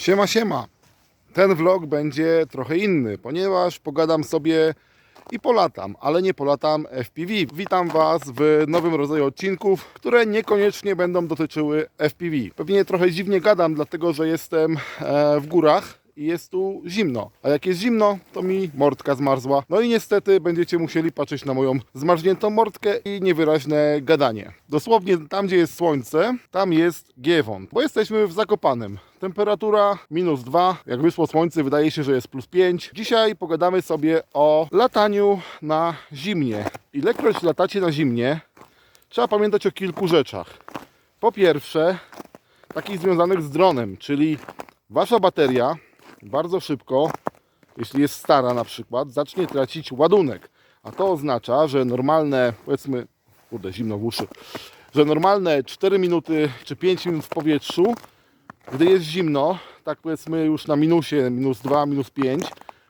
Siema, siema. Ten vlog będzie trochę inny, ponieważ pogadam sobie i polatam, ale nie polatam FPV. Witam Was w nowym rodzaju odcinków, które niekoniecznie będą dotyczyły FPV. Pewnie trochę dziwnie gadam, dlatego że jestem e, w górach i jest tu zimno. A jak jest zimno, to mi mordka zmarzła. No i niestety będziecie musieli patrzeć na moją zmarzniętą mordkę i niewyraźne gadanie. Dosłownie tam, gdzie jest słońce, tam jest Giewon, bo jesteśmy w Zakopanem. Temperatura minus 2, jak wyszło słońce wydaje się, że jest plus 5. Dzisiaj pogadamy sobie o lataniu na zimnie. Ilekroć latacie na zimnie, trzeba pamiętać o kilku rzeczach. Po pierwsze, takich związanych z dronem, czyli wasza bateria bardzo szybko, jeśli jest stara na przykład, zacznie tracić ładunek. A to oznacza, że normalne, powiedzmy, kurde, zimno w uszy, że normalne 4 minuty czy 5 minut w powietrzu, gdy jest zimno, tak powiedzmy już na minusie, minus 2, minus 5,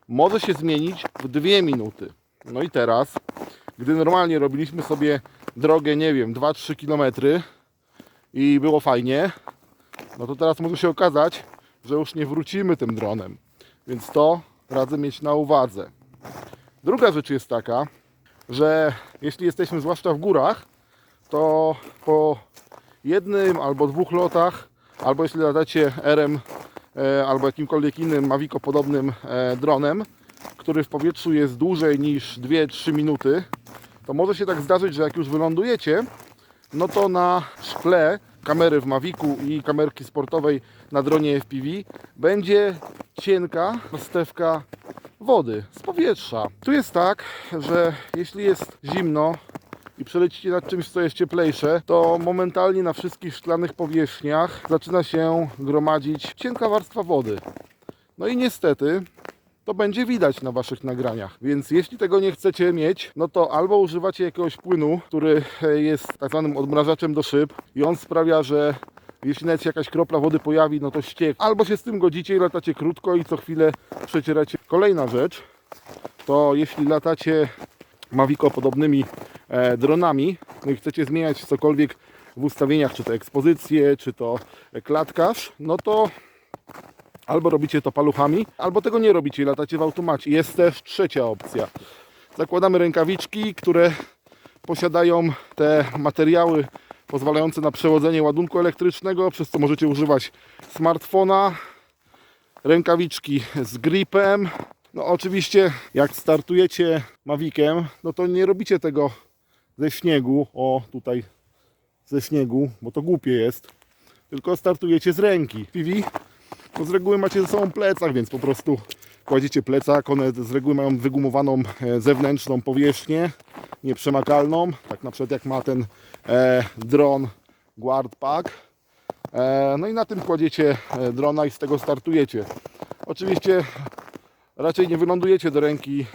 może się zmienić w 2 minuty. No i teraz, gdy normalnie robiliśmy sobie drogę, nie wiem, 2-3 km i było fajnie, no to teraz może się okazać, że już nie wrócimy tym dronem. Więc to radzę mieć na uwadze. Druga rzecz jest taka, że jeśli jesteśmy zwłaszcza w górach, to po jednym albo dwóch lotach, albo jeśli latacie RM e, albo jakimkolwiek innym Mavico podobnym e, dronem, który w powietrzu jest dłużej niż 2-3 minuty, to może się tak zdarzyć, że jak już wylądujecie, no to na szkle kamery w Mavicu i kamerki sportowej na dronie FPV będzie cienka stewka wody z powietrza. Tu jest tak, że jeśli jest zimno i przelecicie nad czymś, co jest cieplejsze, to momentalnie na wszystkich szklanych powierzchniach zaczyna się gromadzić cienka warstwa wody. No i niestety to będzie widać na Waszych nagraniach. Więc jeśli tego nie chcecie mieć, no to albo używacie jakiegoś płynu, który e, jest tak zwanym odmrażaczem do szyb i on sprawia, że jeśli nawet się jakaś kropla wody pojawi, no to ściek. Albo się z tym godzicie i latacie krótko i co chwilę przecieracie. Kolejna rzecz, to jeśli latacie Mavico podobnymi e, dronami, no i chcecie zmieniać cokolwiek w ustawieniach, czy to ekspozycję, czy to klatkarz, no to Albo robicie to paluchami, albo tego nie robicie i latacie w automacie. Jest też trzecia opcja. Zakładamy rękawiczki, które posiadają te materiały pozwalające na przewodzenie ładunku elektrycznego, przez co możecie używać smartfona, rękawiczki z gripem. No oczywiście jak startujecie Maviciem, no to nie robicie tego ze śniegu, o tutaj ze śniegu, bo to głupie jest, tylko startujecie z ręki. PV to z reguły macie ze sobą plecak, więc po prostu kładziecie plecak, one z reguły mają wygumowaną e, zewnętrzną powierzchnię, nieprzemakalną, tak na przykład jak ma ten e, dron Guard Pack. E, no i na tym kładziecie e, drona i z tego startujecie. Oczywiście raczej nie wylądujecie do ręki,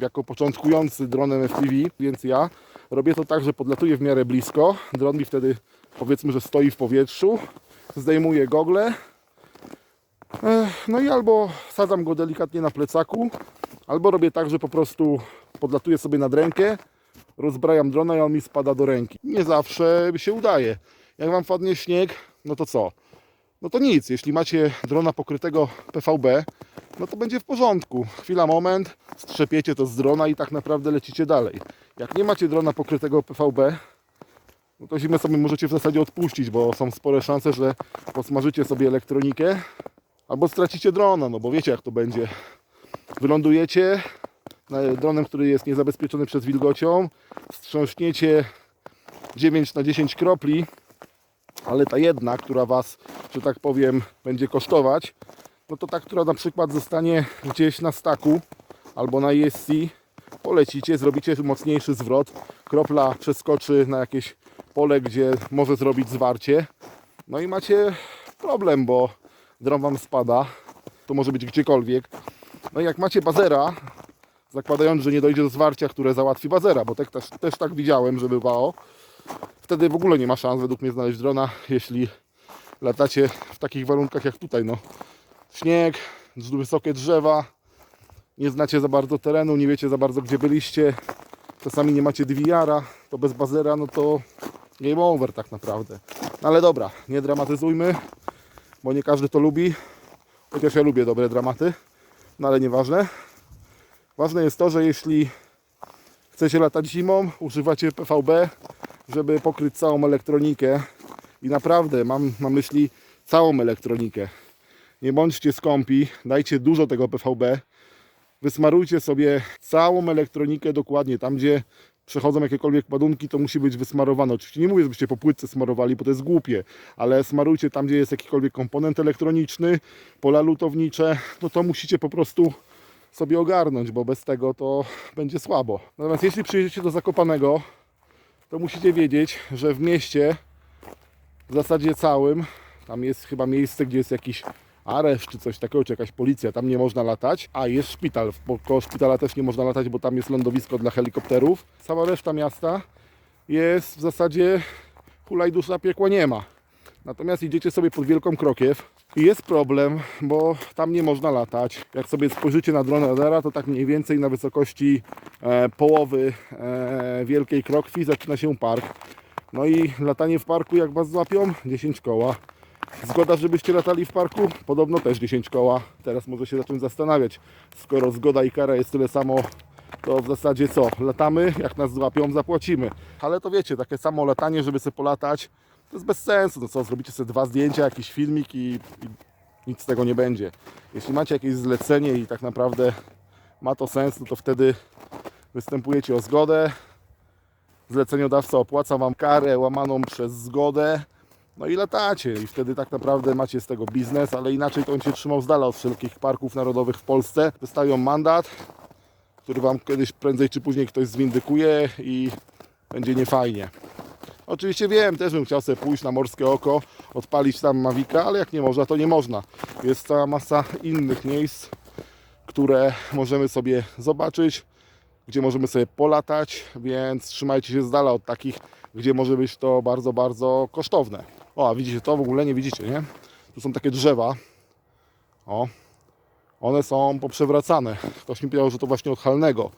jako początkujący dronem FPV, więc ja robię to tak, że podlatuję w miarę blisko. Dron mi wtedy powiedzmy, że stoi w powietrzu, zdejmuję gogle, No i albo sadzam go delikatnie na plecaku, albo robię tak, że po prostu podlatuję sobie nad rękę, rozbrajam drona i on mi spada do ręki. Nie zawsze się udaje. Jak Wam wpadnie śnieg, no to co? No to nic, jeśli macie drona pokrytego PVB, no to będzie w porządku. Chwila, moment, strzepiecie to z drona i tak naprawdę lecicie dalej. Jak nie macie drona pokrytego PVB, no to zimę sobie możecie w zasadzie odpuścić, bo są spore szanse, że podsmażycie sobie elektronikę, albo stracicie drona, no bo wiecie jak to będzie. Wylądujecie dronem, który jest niezabezpieczony przez wilgocią, wstrząśniecie 9 na 10 kropli, ale ta jedna, która Was, że tak powiem, będzie kosztować, no to ta, która na przykład zostanie gdzieś na staku albo na ESC, polecicie, zrobicie mocniejszy zwrot, kropla przeskoczy na jakieś pole, gdzie może zrobić zwarcie, no i macie problem, bo dron Wam spada, to może być gdziekolwiek. No i jak macie bazera, zakładając, że nie dojdzie do zwarcia, które załatwi bazera, bo tak, też, też tak widziałem, że bywało, wtedy w ogóle nie ma szans według mnie znaleźć drona, jeśli latacie w takich warunkach jak tutaj, no. Śnieg, wysokie drzewa, nie znacie za bardzo terenu, nie wiecie za bardzo gdzie byliście, czasami nie macie DVR-a, to bez bazera, no to game over tak naprawdę. No ale dobra, nie dramatyzujmy, bo nie każdy to lubi. Chociaż ja lubię dobre dramaty, no ale nieważne. Ważne jest to, że jeśli chcecie latać zimą, używacie PVB, żeby pokryć całą elektronikę. I naprawdę mam na myśli całą elektronikę. Nie bądźcie skąpi, dajcie dużo tego PVB. Wysmarujcie sobie całą elektronikę dokładnie. Tam, gdzie przechodzą jakiekolwiek ładunki, to musi być wysmarowane. Oczywiście nie mówię, żebyście po płytce smarowali, bo to jest głupie, ale smarujcie tam, gdzie jest jakikolwiek komponent elektroniczny, pola lutownicze, no to musicie po prostu sobie ogarnąć, bo bez tego to będzie słabo. Natomiast jeśli przyjedziecie do Zakopanego, to musicie wiedzieć, że w mieście w zasadzie całym, tam jest chyba miejsce, gdzie jest jakiś areszt czy coś takiego, czy jakaś policja, tam nie można latać, a jest szpital, bo koło szpitala też nie można latać, bo tam jest lądowisko dla helikopterów. Cała reszta miasta jest w zasadzie hulaj dusza piekła nie ma. Natomiast idziecie sobie pod Wielką Krokiew i jest problem, bo tam nie można latać. Jak sobie spojrzycie na dron radara, to tak mniej więcej na wysokości e, połowy e, Wielkiej Krokwi zaczyna się park. No i latanie w parku, jak Was złapią? 10 koła. Zgoda, żebyście latali w parku? Podobno też 10 koła. Teraz może się zacząć zastanawiać. Skoro zgoda i kara jest tyle samo, to w zasadzie co? Latamy, jak nas złapią, zapłacimy. Ale to wiecie, takie samo latanie, żeby sobie polatać, to jest bez sensu. No co, zrobicie sobie dwa zdjęcia, jakiś filmik i, i nic z tego nie będzie. Jeśli macie jakieś zlecenie i tak naprawdę ma to sens, no to wtedy występujecie o zgodę. Zleceniodawca opłaca Wam karę łamaną przez zgodę. No i latacie i wtedy tak naprawdę macie z tego biznes, ale inaczej to on się trzymał z dala od wszelkich parków narodowych w Polsce. Dostają mandat, który Wam kiedyś prędzej czy później ktoś zwindykuje i będzie niefajnie. Oczywiście wiem, też bym chciał sobie pójść na morskie oko, odpalić tam Mavika, ale jak nie można, to nie można. Jest cała masa innych miejsc, które możemy sobie zobaczyć, gdzie możemy sobie polatać, więc trzymajcie się z dala od takich, gdzie może być to bardzo, bardzo kosztowne. O, a widzicie to? W ogóle nie widzicie, nie? Tu są takie drzewa. O, one są poprzewracane. Ktoś mi powiedział, że to właśnie od halnego,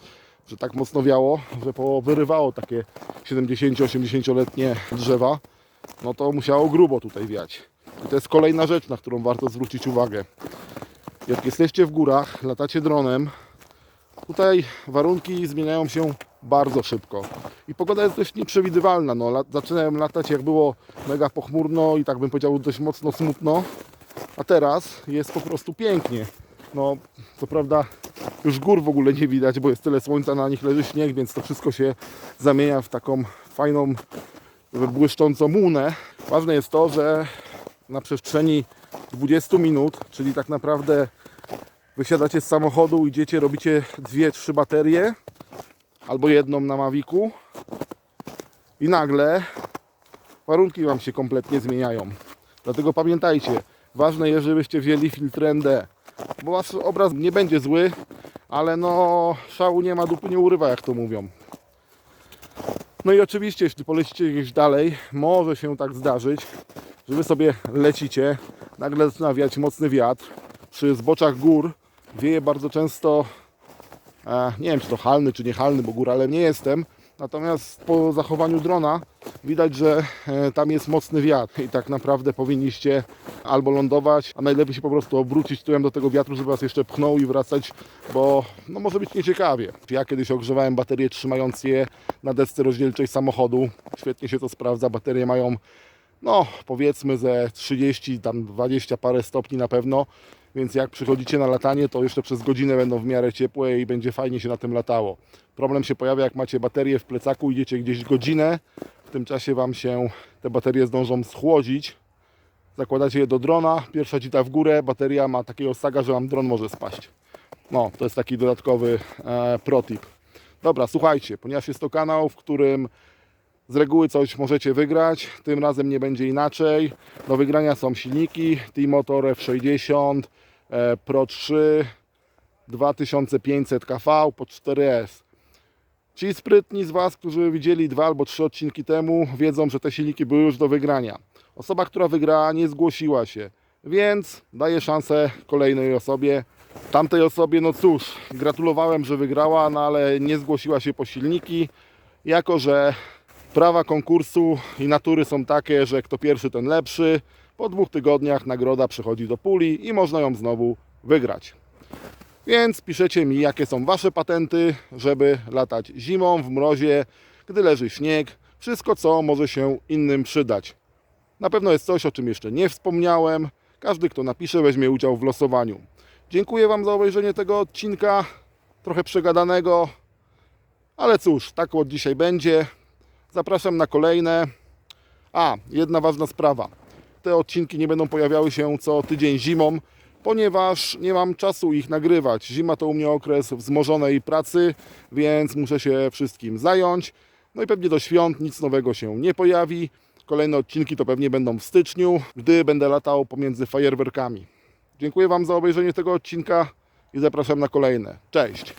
że tak mocno wiało, że powyrywało takie 70-80-letnie drzewa. No to musiało grubo tutaj wiać. I to jest kolejna rzecz, na którą warto zwrócić uwagę. Jak jesteście w górach, latacie dronem, tutaj warunki zmieniają się bardzo szybko. I pogoda jest dość nieprzewidywalna. No, la- zaczynałem latać jak było mega pochmurno i tak bym powiedział dość mocno smutno. A teraz jest po prostu pięknie. No, co prawda już gór w ogóle nie widać, bo jest tyle słońca, na nich leży śnieg, więc to wszystko się zamienia w taką fajną, błyszczącą łunę. Ważne jest to, że na przestrzeni 20 minut, czyli tak naprawdę wysiadacie z samochodu, idziecie, robicie dwie, trzy baterie albo jedną na Mavicu i nagle warunki Wam się kompletnie zmieniają. Dlatego pamiętajcie, ważne jest, żebyście wzięli filtr ND, bo Wasz obraz nie będzie zły, ale no szału nie ma, dupy nie urywa, jak to mówią. No i oczywiście, jeśli polecicie gdzieś dalej, może się tak zdarzyć, że Wy sobie lecicie, nagle zaczyna wiać mocny wiatr, przy zboczach gór wieje bardzo często nie wiem czy to halny czy nie halny, bo góralem nie jestem. Natomiast po zachowaniu drona widać, że e, tam jest mocny wiatr i tak naprawdę powinniście albo lądować, a najlepiej się po prostu obrócić tyłem do tego wiatru, żeby was jeszcze pchnął i wracać, bo no, może być nieciekawie. Ja kiedyś ogrzewałem baterie trzymając je na desce rozdzielczej samochodu. Świetnie się to sprawdza. Baterie mają no powiedzmy ze 30, tam 20 parę stopni na pewno. Więc jak przychodzicie na latanie, to jeszcze przez godzinę będą w miarę ciepłe i będzie fajnie się na tym latało. Problem się pojawia, jak macie baterię w plecaku, idziecie gdzieś godzinę, w tym czasie Wam się te baterie zdążą schłodzić. Zakładacie je do drona, pierwsza cita w górę, bateria ma takiego saga, że Wam dron może spaść. No, to jest taki dodatkowy e, protip. Dobra, słuchajcie, ponieważ jest to kanał, w którym z reguły coś możecie wygrać, tym razem nie będzie inaczej. Do wygrania są silniki T-Motor F60 e, Pro 3 2500 kV po 4S. Ci sprytni z Was, którzy widzieli dwa albo trzy odcinki temu, wiedzą, że te silniki były już do wygrania. Osoba, która wygrała, nie zgłosiła się, więc daję szansę kolejnej osobie. Tamtej osobie, no cóż, gratulowałem, że wygrała, no ale nie zgłosiła się po silniki, jako że prawa konkursu i natury są takie, że kto pierwszy, ten lepszy. Po dwóch tygodniach nagroda przechodzi do puli i można ją znowu wygrać. Więc piszecie mi, jakie są Wasze patenty, żeby latać zimą, w mrozie, gdy leży śnieg, wszystko, co może się innym przydać. Na pewno jest coś, o czym jeszcze nie wspomniałem. Każdy, kto napisze, weźmie udział w losowaniu. Dziękuję Wam za obejrzenie tego odcinka, trochę przegadanego, ale cóż, tak od dzisiaj będzie. Zapraszam na kolejne. A, jedna ważna sprawa. Te odcinki nie będą pojawiały się co tydzień zimą, ponieważ nie mam czasu ich nagrywać. Zima to u mnie okres wzmożonej pracy, więc muszę się wszystkim zająć. No i pewnie do świąt nic nowego się nie pojawi. Kolejne odcinki to pewnie będą w styczniu, gdy będę latał pomiędzy fajerwerkami. Dziękuję Wam za obejrzenie tego odcinka i zapraszam na kolejne. Cześć!